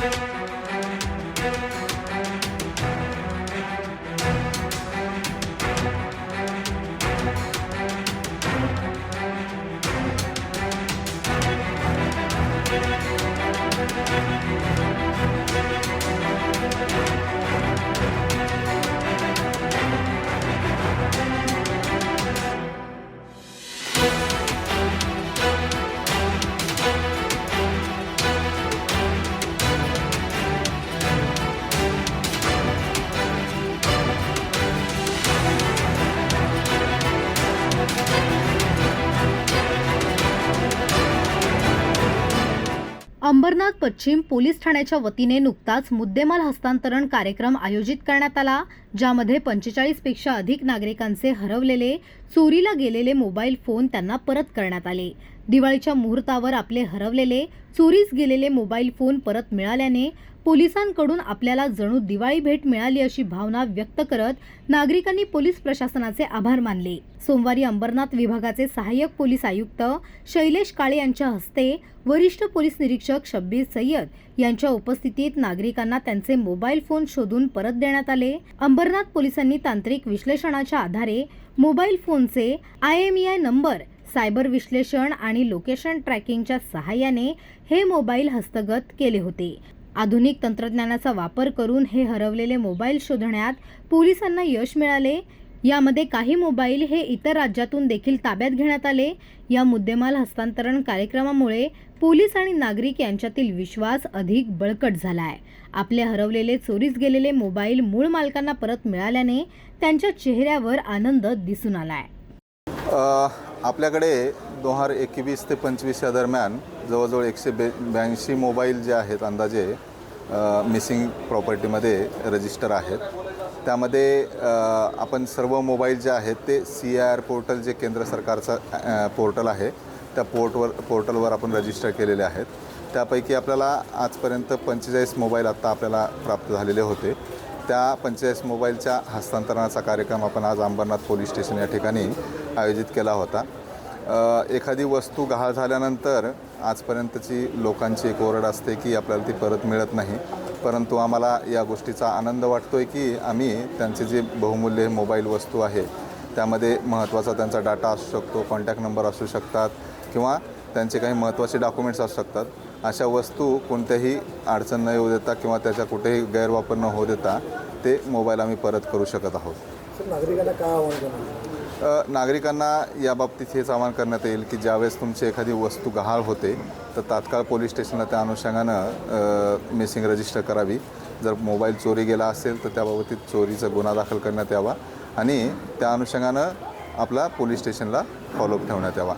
Müzik Ambernath पश्चिम police ठाण्याच्या वतीने नुकताच मुद्देमाल हस्तांतरण कार्यक्रम आयोजित करण्यात आला ज्यामध्ये पंचेचाळीसपेक्षा अधिक नागरिकांचे हरवलेले चोरीला गेलेले मोबाईल फोन त्यांना परत करण्यात आले. दिवाळीच्या मुहूर्तावर आपले हरवलेले चोरीस गेलेले मोबाईल फोन परत मिळाल्याने पोलिसांकडून आपल्याला जणू दिवाळी भेट मिळाली अशी भावना व्यक्त करत नागरिकांनी पोलीस प्रशासनाचे आभार मानले. सोमवारी अंबरनाथ विभागाचे सहाय्यक पोलीस आयुक्त शैलेश काळे यांच्या हस्ते वरिष्ठ पोलीस निरीक्षक शब्बीर सय्यद यांच्या उपस्थितीत नागरिकांना त्यांचे मोबाईल फोन शोधून परत देण्यात आले. अंबरनाथ पोलिसांनी तांत्रिक विश्लेषणाच्या आधारे मोबाईल फोनचे I M E I number cyber विश्लेषण आणि लोकेशन ट्रॅकिंगच्या सहाय्याने हे मोबाईल हस्तगत केले होते. आधुनिक तंत्रज्ञानाचा वापर करून हे हरवलेले मोबाईल शोधण्यात पोलिसांना यश मिळाले. यामध्ये काही मोबाईल हे इतर राज्यातून देखील ताब्यात घेण्यात आले. या मुद्देमाल हस्तांतरण कार्यक्रमामुळे पोलीस आणि नागरिक यांच्यातील विश्वास अधिक बळकट झाला आहे आपले हरवलेले चोरीस गेलेले मोबाईल मूळ मालकांना परत मिळाल्याने त्यांच्या चेहऱ्यावर आनंद दिसून आला आहे आपल्याकडे दोन हजार एकवीस ते पंचवीस या दरम्यान जवळजवळ एकशे बे ब्याऐंशी मोबाईल जे आहेत अंदाजे मिसिंग प्रॉपर्टीमध्ये रजिस्टर आहेत. त्यामध्ये आपण सर्व मोबाईल जे आहेत ते सी आय आर पोर्टल जे केंद्र सरकारचं पोर्टल आहे त्या पोर्टवर पोर्टलवर आपण रजिस्टर केलेले आहेत. त्यापैकी आपल्याला आजपर्यंत पंचेचाळीस मोबाईल आत्ता आपल्याला प्राप्त झालेले होते. त्या पंचेचाळीस मोबाईलच्या हस्तांतरणाचा कार्यक्रम आपण आज अंबरनाथ पोलीस स्टेशन या ठिकाणी आयोजित केला होता. एखादी वस्तू गहाळ झाल्यानंतर आजपर्यंतची लोकांची एक ओरड असते की आपल्याला ती परत मिळत नाही. परंतु आम्हाला या गोष्टीचा आनंद वाटतो आहे की आम्ही त्यांचे जे बहुमूल्य मोबाईल वस्तू आहे त्यामध्ये महत्त्वाचा त्यांचा डाटा असू शकतो कॉन्टॅक्ट नंबर असू शकतात किंवा त्यांचे काही महत्त्वाचे डॉक्युमेंट्स असू शकतात. अशा वस्तू कोणत्याही अडचण न येऊ देता किंवा त्याचा कुठेही गैरवापर न होऊ देता ते मोबाईल आम्ही परत करू शकत आहोत. नागरिकांना काय आव्हान नागरिकांना याबाबतीत हेच आवाहन करण्यात येईल की ज्यावेळेस तुमची एखादी वस्तू गहाळ होते तर तात्काळ पोलीस स्टेशनला त्या अनुषंगानं मिसिंग रजिस्टर करावी. जर मोबाईल चोरी गेला असेल तर त्याबाबतीत चोरीचा गुन्हा दाखल करण्यात यावा आणि त्या अनुषंगानं आपला पोलीस स्टेशनला फॉलोअप ठेवण्यात यावा.